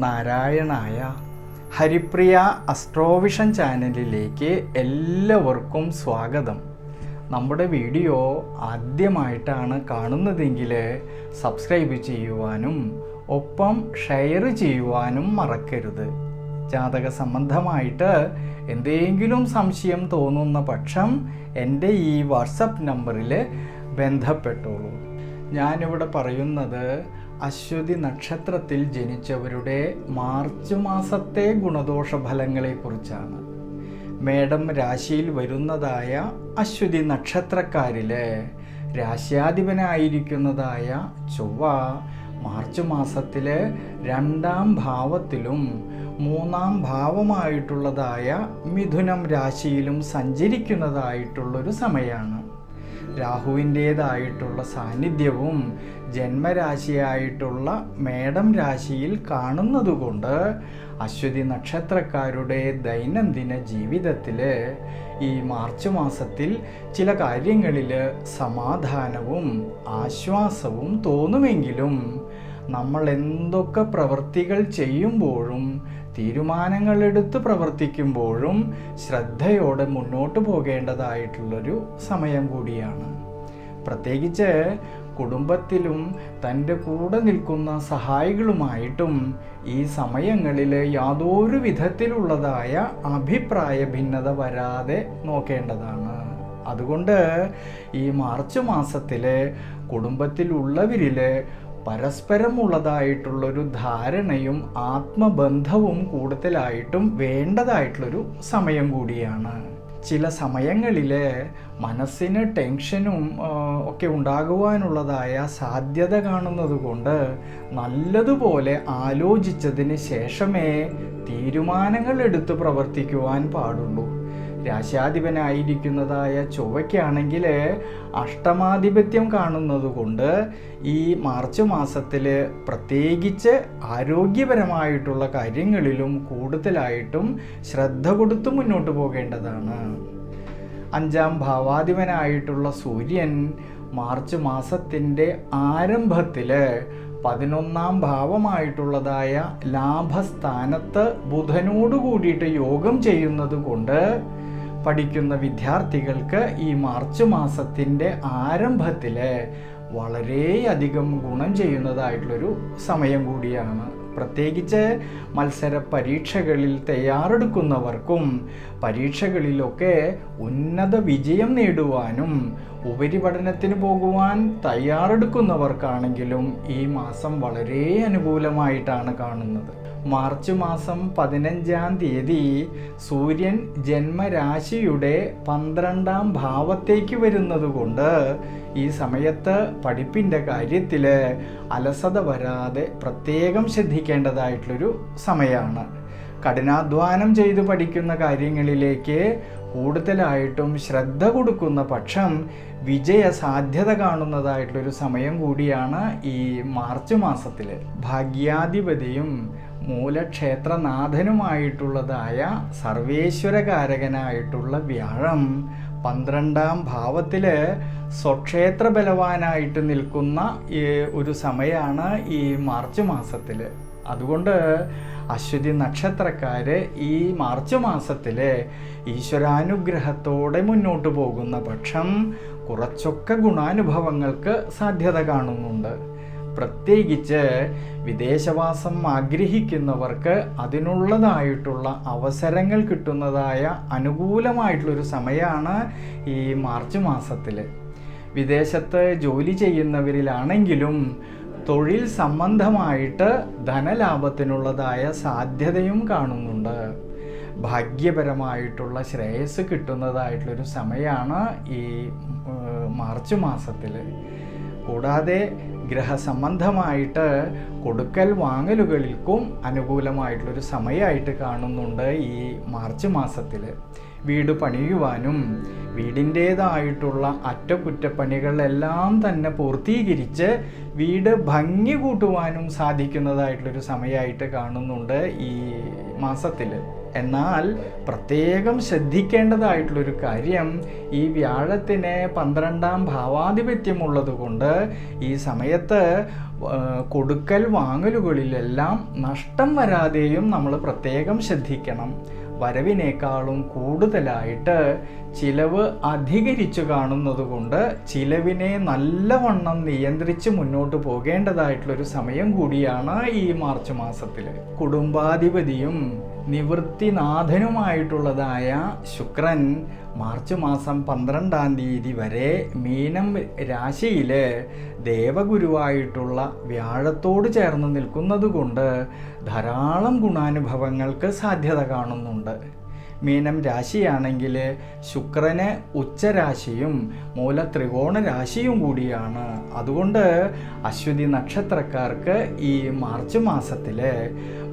നാരായണായ ഹരിപ്രിയ അസ്ട്രോവിഷൻ ചാനലിലേക്ക് എല്ലാവർക്കും സ്വാഗതം. നമ്മുടെ വീഡിയോ ആദ്യമായിട്ടാണ് കാണുന്നതെങ്കിൽ സബ്സ്ക്രൈബ് ചെയ്യുവാനും ഒപ്പം ഷെയർ ചെയ്യുവാനും മറക്കരുത്. ജാതക സംബന്ധമായിട്ട് എന്തെങ്കിലും സംശയം തോന്നുന്ന പക്ഷം എന്റെ ഈ വാട്സപ്പ് നമ്പറിൽ ബന്ധപ്പെട്ടോളൂ. ഞാനിവിടെ പറയുന്നത് അശ്വതി നക്ഷത്രത്തിൽ ജനിച്ചവരുടെ മാർച്ച് മാസത്തെ ഗുണദോഷ ഫലങ്ങളെക്കുറിച്ചാണ് മേടം രാശിയിൽ വരുന്നതായ അശ്വതി നക്ഷത്രക്കാരിലെ രാശ്യാധിപനായിരിക്കുന്നതായ ചൊവ്വ മാർച്ച് മാസത്തിലെ രണ്ടാം ഭാവത്തിലും മൂന്നാം ഭാവമായിട്ടുള്ളതായ മിഥുനം രാശിയിലും സഞ്ചരിക്കുന്നതായിട്ടുള്ളൊരു സമയമാണ് രാഹുവിന്റേതായിട്ടുള്ള സാന്നിധ്യവും ജന്മരാശിയായിട്ടുള്ള മേടം രാശിയിൽ കാണുന്നതുകൊണ്ട് അശ്വതി നക്ഷത്രക്കാരുടെ ദൈനംദിന ജീവിതത്തിൽ ഈ മാർച്ച് മാസത്തിൽ ചില കാര്യങ്ങളിൽ സമാധാനവും ആശ്വാസവും തോന്നുമെങ്കിലും നമ്മൾ എന്തൊക്കെ പ്രവൃത്തികൾ ചെയ്യുമ്പോഴും തീരുമാനങ്ങൾ എടുത്ത് പ്രവർത്തിക്കുമ്പോഴും ശ്രദ്ധയോടെ മുന്നോട്ട് പോകേണ്ടതായിട്ടുള്ളൊരു സമയം കൂടിയാണ്. പ്രത്യേകിച്ച് കുടുംബത്തിലും തന്റെ കൂടെ നിൽക്കുന്ന സഹായികളുമായിട്ടും ഈ സമയങ്ങളിൽ യാതൊരു വിധത്തിലുള്ളതായ അഭിപ്രായ ഭിന്നത വരാതെ നോക്കേണ്ടതാണ്. അതുകൊണ്ട് ഈ മാർച്ച് മാസത്തിൽ കുടുംബത്തിലുള്ളവരിൽ പരസ്പരമുള്ളതായിട്ടുള്ളൊരു ധാരണയും ആത്മബന്ധവും കൂടുതലായിട്ടും വേണ്ടതായിട്ടുള്ളൊരു സമയം കൂടിയാണ്. ചില സമയങ്ങളിൽ മനസ്സിന് ടെൻഷനും ഒക്കെ ഉണ്ടാകുവാനുള്ളതായ സാധ്യത കാണുന്നത് കൊണ്ട് നല്ലതുപോലെ ആലോചിച്ചതിന് ശേഷമേ തീരുമാനങ്ങൾ എടുത്ത് പ്രവർത്തിക്കുവാൻ പാടുള്ളൂ. രാശാധിപനായിരിക്കുന്നതായ ചൊവ്വയ്ക്കാണെങ്കിൽ അഷ്ടമാധിപത്യം കാണുന്നത് കൊണ്ട് ഈ മാർച്ച് മാസത്തിൽ പ്രത്യേകിച്ച് ആരോഗ്യപരമായിട്ടുള്ള കാര്യങ്ങളിലും കൂടുതലായിട്ടും ശ്രദ്ധ കൊടുത്ത് മുന്നോട്ട് പോകേണ്ടതാണ്. അഞ്ചാം ഭാവാധിപനായിട്ടുള്ള സൂര്യൻ മാർച്ച് മാസത്തിന്റെ ആരംഭത്തിൽ പതിനൊന്നാം ഭാവമായിട്ടുള്ളതായ ലാഭസ്ഥാനത്ത് ബുധനോട് കൂടിയിട്ട് യോഗം ചെയ്യുന്നത് കൊണ്ട് പഠിക്കുന്ന വിദ്യാർത്ഥികൾക്ക് ഈ മാർച്ച് മാസത്തിന്റെ ആരംഭത്തിൽ വളരെയധികം ഗുണം ചെയ്യുന്നതായിട്ടുള്ളൊരു സമയം കൂടിയാണ്. പ്രത്യേകിച്ച് മത്സര പരീക്ഷകളിൽ തയ്യാറെടുക്കുന്നവർക്കും പരീക്ഷകളിലൊക്കെ ഉന്നത വിജയം നേടുവാനും ഉപരിപഠനത്തിന് പോകുവാൻ തയ്യാറെടുക്കുന്നവർക്കാണെങ്കിലും ഈ മാസം വളരെ അനുകൂലമായിട്ടാണ് കാണുന്നത്. മാർച്ച് മാസം പതിനഞ്ചാം തീയതി സൂര്യൻ ജന്മരാശിയുടെ പന്ത്രണ്ടാം ഭാവത്തേക്ക് വരുന്നതുകൊണ്ട് ഈ സമയത്ത് പഠിപ്പിന്റെ കാര്യത്തിൽ അലസത വരാതെ പ്രത്യേകം ശ്രദ്ധിക്കേണ്ടതായിട്ടുള്ളൊരു സമയമാണ്. കഠിനാധ്വാനം ചെയ്ത് പഠിക്കുന്ന കാര്യങ്ങളിലേക്ക് കൂടുതലായിട്ടും ശ്രദ്ധ കൊടുക്കുന്ന പക്ഷം വിജയ സാധ്യത കാണുന്നതായിട്ടുള്ളൊരു സമയം കൂടിയാണ് ഈ മാർച്ച് മാസത്തിൽ ഭാഗ്യാധിപതിയും മൂലക്ഷേത്രനാഥനുമായിട്ടുള്ളതായ സർവേശ്വരകാരകനായിട്ടുള്ള വ്യാഴം പന്ത്രണ്ടാം ഭാവത്തിൽ സ്വക്ഷേത്ര ബലവാനായിട്ട് നിൽക്കുന്ന ഒരു സമയമാണ് ഈ മാർച്ച് മാസത്തിൽ അതുകൊണ്ട് അശ്വതി നക്ഷത്രക്കാർ ഈ മാർച്ച് മാസത്തിൽ ഈശ്വരാനുഗ്രഹത്തോടെ മുന്നോട്ട് പോകുന്ന പക്ഷം കുറച്ചൊക്കെ ഗുണാനുഭവങ്ങൾക്ക് സാധ്യത കാണുന്നുണ്ട്. പ്രത്യേകിച്ച് വിദേശവാസം ആഗ്രഹിക്കുന്നവർക്ക് അതിനുള്ളതായിട്ടുള്ള അവസരങ്ങൾ കിട്ടുന്നതായ അനുകൂലമായിട്ടുള്ളൊരു സമയമാണ് ഈ മാർച്ച് മാസത്തിൽ വിദേശത്ത് ജോലി ചെയ്യുന്നവരിലാണെങ്കിലും തൊഴിൽ സംബന്ധമായിട്ട് ധനലാഭത്തിനുള്ളതായ സാധ്യതയും കാണുന്നുണ്ട്. ഭാഗ്യപരമായിട്ടുള്ള ശ്രേയസ് കിട്ടുന്നതായിട്ടുള്ളൊരു സമയമാണ് ഈ മാർച്ച് മാസത്തിൽ കൂടാതെ ഗ്രഹസംബന്ധമായിട്ട് കൊടുക്കൽ വാങ്ങലുകൾക്കും അനുകൂലമായിട്ടുള്ളൊരു സമയമായിട്ട് കാണുന്നുണ്ട് ഈ മാർച്ച് മാസത്തിൽ വീട് പണിയുവാനും വീടിന്റേതായിട്ടുള്ള അറ്റകുറ്റപ്പണികളെല്ലാം തന്നെ പൂർത്തീകരിച്ച് വീട് ഭംഗി കൂട്ടുവാനും സാധിക്കുന്നതായിട്ടുള്ളൊരു സമയമായിട്ട് കാണുന്നുണ്ട് ഈ മാസത്തിൽ എന്നാൽ പ്രത്യേകം ശ്രദ്ധിക്കേണ്ടതായിട്ടുള്ളൊരു കാര്യം ഈ വ്യാഴത്തിന് പന്ത്രണ്ടാം ഭാവാധിപത്യമുള്ളത് കൊണ്ട് ഈ സമയത്ത് കൊടുക്കൽ വാങ്ങലുകളിലെല്ലാം നഷ്ടം വരാതെയും നമ്മൾ പ്രത്യേകം ശ്രദ്ധിക്കണം. വരവിനേക്കാളും കൂടുതലായിട്ട് ചിലവ് അധികരിച്ചു കാണുന്നത് കൊണ്ട് ചിലവിനെ നല്ലവണ്ണം നിയന്ത്രിച്ച് മുന്നോട്ട് പോകേണ്ടതായിട്ടുള്ളൊരു സമയം കൂടിയാണ് ഈ മാർച്ച് മാസത്തിൽ കുടുംബാധിപതിയും നിവൃത്തിനാഥനുമായിട്ടുള്ളതായ ശുക്രൻ മാർച്ച് മാസം പന്ത്രണ്ടാം തീയതി വരെ മീനം രാശിയിൽ ദേവഗുരുവായിട്ടുള്ള വ്യാഴത്തോട് ചേർന്ന് നിൽക്കുന്നത് കൊണ്ട് ധാരാളം ഗുണാനുഭവങ്ങൾക്ക് സാധ്യത കാണുന്നുണ്ട്. മീനം രാശിയാണെങ്കിൽ ശുക്രന് ഉച്ചരാശിയും മൂല ത്രികോണ രാശിയും കൂടിയാണ്. അതുകൊണ്ട് അശ്വതി നക്ഷത്രക്കാർക്ക് ഈ മാർച്ച് മാസത്തിൽ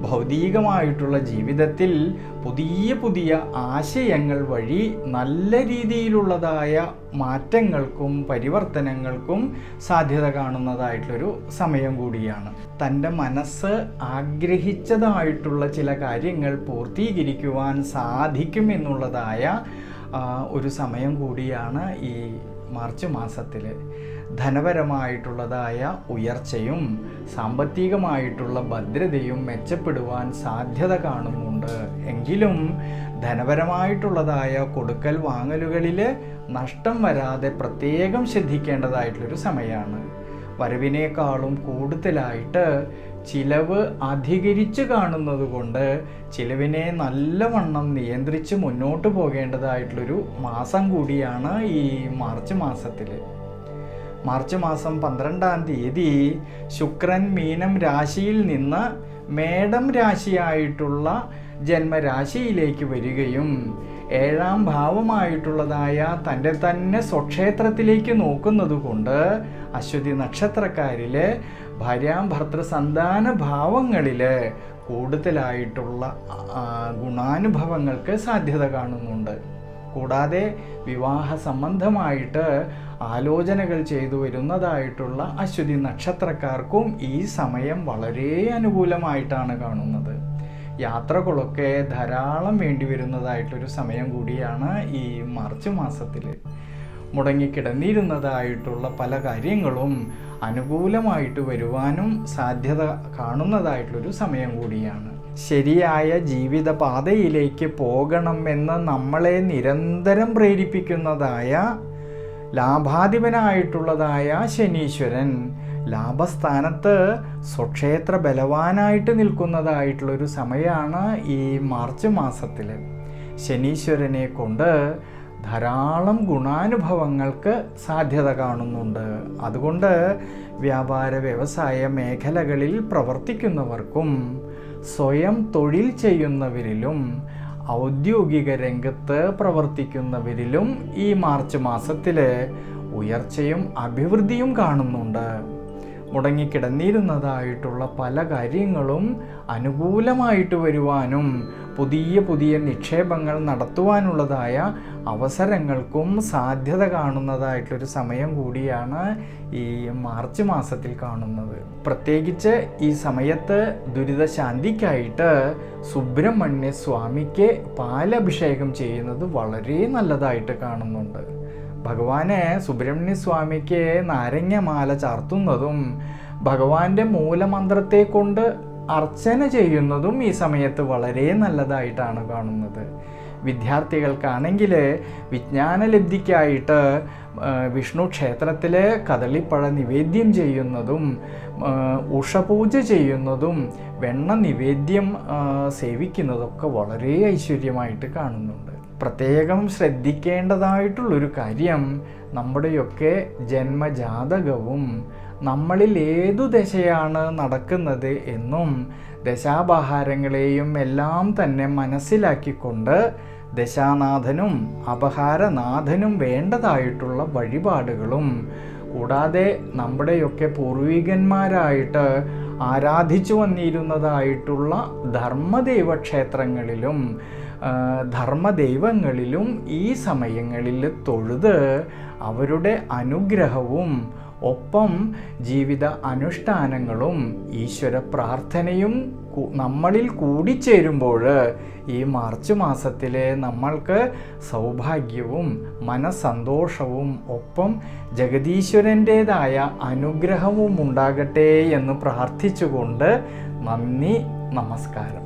ഭൗതികമായിട്ടുള്ള ജീവിതത്തിൽ പുതിയ പുതിയ ആശയങ്ങൾ വഴി നല്ല രീതിയിലുള്ളതായ മാറ്റങ്ങൾക്കും പരിവർത്തനങ്ങൾക്കും സാധ്യത കാണുന്നതായിട്ടുള്ളൊരു സമയം കൂടിയാണ്. തന്റെ മനസ്സ് ആഗ്രഹിച്ചതായിട്ടുള്ള ചില കാര്യങ്ങൾ പൂർത്തീകരിക്കുവാൻ സാധിക്കുമെന്നുള്ളതായ ഒരു സമയം കൂടിയാണ് ഈ മാർച്ച് മാസത്തിൽ ധനപരമായിട്ടുള്ളതായ ഉയർച്ചയും സാമ്പത്തികമായിട്ടുള്ള ഭദ്രതയും മെച്ചപ്പെടുവാൻ സാധ്യത കാണുന്നുണ്ട്. എങ്കിലും ധനപരമായിട്ടുള്ളതായ കൊടുക്കൽ വാങ്ങലുകളിൽ നഷ്ടം വരാതെ പ്രത്യേകം ശ്രദ്ധിക്കേണ്ടതായിട്ടുള്ളൊരു സമയമാണ് വരവിനേക്കാളും കൂടുതലായിട്ട് ചിലവ് അധികരിച്ചു കാണുന്നത് കൊണ്ട് ചിലവിനെ നല്ലവണ്ണം നിയന്ത്രിച്ച് മുന്നോട്ട് പോകേണ്ടതായിട്ടുള്ളൊരു മാസം കൂടിയാണ് ഈ മാർച്ച് മാസത്തിൽ മാർച്ച് മാസം പന്ത്രണ്ടാം തീയതി ശുക്രൻ മീനം രാശിയിൽ നിന്ന് മേടം രാശിയായിട്ടുള്ള ജന്മരാശിയിലേക്ക് വരികയും ഏഴാം ഭാവമായിട്ടുള്ളതായ തന്റെ തന്നെ സ്വക്ഷേത്രത്തിലേക്ക് നോക്കുന്നത് കൊണ്ട് അശ്വതി നക്ഷത്രക്കാരിലെ ഭാര്യാം ഭർത്തൃ സന്താന ഭാവങ്ങളിൽ കൂടുതലായിട്ടുള്ള ഗുണാനുഭവങ്ങൾക്ക് സാധ്യത കാണുന്നുണ്ട്. കൂടാതെ വിവാഹ സംബന്ധമായിട്ട് ആലോചനകൾ ചെയ്തു വരുന്നതായിട്ടുള്ള അശ്വതി നക്ഷത്രക്കാർക്കും ഈ സമയം വളരെ അനുകൂലമായിട്ടാണ് കാണുന്നത്. യാത്രകളൊക്കെ ധാരാളം വേണ്ടി വരുന്നതായിട്ടൊരു സമയം കൂടിയാണ് ഈ മാർച്ച് മാസത്തിൽ മുടങ്ങിക്കിടന്നിരുന്നതായിട്ടുള്ള പല കാര്യങ്ങളും അനുകൂലമായിട്ട് വരുവാനും സാധ്യത കാണുന്നതായിട്ടുള്ളൊരു സമയം കൂടിയാണ്. ശരിയായ ജീവിത പാതയിലേക്ക് പോകണമെന്ന് നമ്മളെ നിരന്തരം പ്രേരിപ്പിക്കുന്നതായ ലാഭാധിപനായിട്ടുള്ളതായ ശനീശ്വരൻ ലാഭസ്ഥാനത്ത് സ്വക്ഷേത്ര ബലവാനായിട്ട് നിൽക്കുന്നതായിട്ടുള്ളൊരു സമയമാണ് ഈ മാർച്ച് മാസത്തിൽ ശനീശ്വരനെ കൊണ്ട് ധാരാളം ഗുണാനുഭവങ്ങൾക്ക് സാധ്യത കാണുന്നുണ്ട്. അതുകൊണ്ട് വ്യാപാര വ്യവസായ മേഖലകളിൽ പ്രവർത്തിക്കുന്നവർക്കും സ്വയം തൊഴിൽ ചെയ്യുന്നവരിലും ഔദ്യോഗിക രംഗത്ത് പ്രവർത്തിക്കുന്നവരിലും ഈ മാർച്ച് മാസത്തിൽ ഉയർച്ചയും അഭിവൃദ്ധിയും കാണുന്നുണ്ട്. മുടങ്ങിക്കിടന്നിരുന്നതായിട്ടുള്ള പല കാര്യങ്ങളും അനുകൂലമായിട്ട് വരുവാനും പുതിയ പുതിയ നിക്ഷേപങ്ങൾ നടത്തുവാനുള്ളതായ അവസരങ്ങൾക്കും സാധ്യത കാണുന്നതായിട്ടൊരു സമയം കൂടിയാണ് ഈ മാർച്ച് മാസത്തിൽ കാണുന്നത്. പ്രത്യേകിച്ച് ഈ സമയത്ത് ദുരിതശാന്തിക്കായിട്ട് സുബ്രഹ്മണ്യ സ്വാമിക്ക് പാലഭിഷേകം ചെയ്യുന്നത് വളരെ നല്ലതായിട്ട് കാണുന്നുണ്ട്. ഭഗവാന് സുബ്രഹ്മണ്യ സ്വാമിക്ക് നാരങ്ങമാല ചാർത്തുന്നതും ഭഗവാന്റെ മൂലമന്ത്രത്തെ കൊണ്ട് അർച്ചന ചെയ്യുന്നതും ഈ സമയത്ത് വളരെ നല്ലതായിട്ടാണ് കാണുന്നത്. വിദ്യാർത്ഥികൾക്കാണെങ്കിൽ വിജ്ഞാനലബ്ധിക്കായിട്ട് വിഷ്ണു ക്ഷേത്രത്തിൽ കദളിപ്പഴ നിവേദ്യം ചെയ്യുന്നതും ഉഷപൂജ ചെയ്യുന്നതും വെണ്ണ നിവേദ്യം സേവിക്കുന്നതൊക്കെ വളരെ ഐശ്വര്യമായിട്ട് കാണുന്നുണ്ട്. പ്രത്യേകം ശ്രദ്ധിക്കേണ്ടതായിട്ടുള്ളൊരു കാര്യം നമ്മുടെയൊക്കെ ജന്മജാതകവും നമ്മളിൽ ഏതു ദശയാണ് നടക്കുന്നത് എന്നും ദശാപഹാരങ്ങളെയും എല്ലാം തന്നെ മനസ്സിലാക്കിക്കൊണ്ട് ദശാനാഥനും അപഹാരനാഥനും വേണ്ടതായിട്ടുള്ള വഴിപാടുകളും കൂടാതെ നമ്മുടെയൊക്കെ പൂർവികന്മാരായിട്ട് ആരാധിച്ചു വന്നിരുന്നതായിട്ടുള്ള ധർമ്മദൈവ ക്ഷേത്രങ്ങളിലും ധർമ്മദൈവങ്ങളിലും ഈ സമയങ്ങളിൽ തൊഴുത് അവരുടെ അനുഗ്രഹവും ഒപ്പം ജീവിത അനുഷ്ഠാനങ്ങളും ഈശ്വര പ്രാർത്ഥനയും നമ്മളിൽ കൂടിച്ചേരുമ്പോൾ ഈ മാർച്ച് മാസത്തിലെ നമ്മൾക്ക് സൗഭാഗ്യവും മനസ്സന്തോഷവും ഒപ്പം ജഗദീശ്വരന്റേതായ അനുഗ്രഹവും ഉണ്ടാകട്ടെ എന്ന് പ്രാർത്ഥിച്ചുകൊണ്ട് നന്ദി നമസ്കാരം.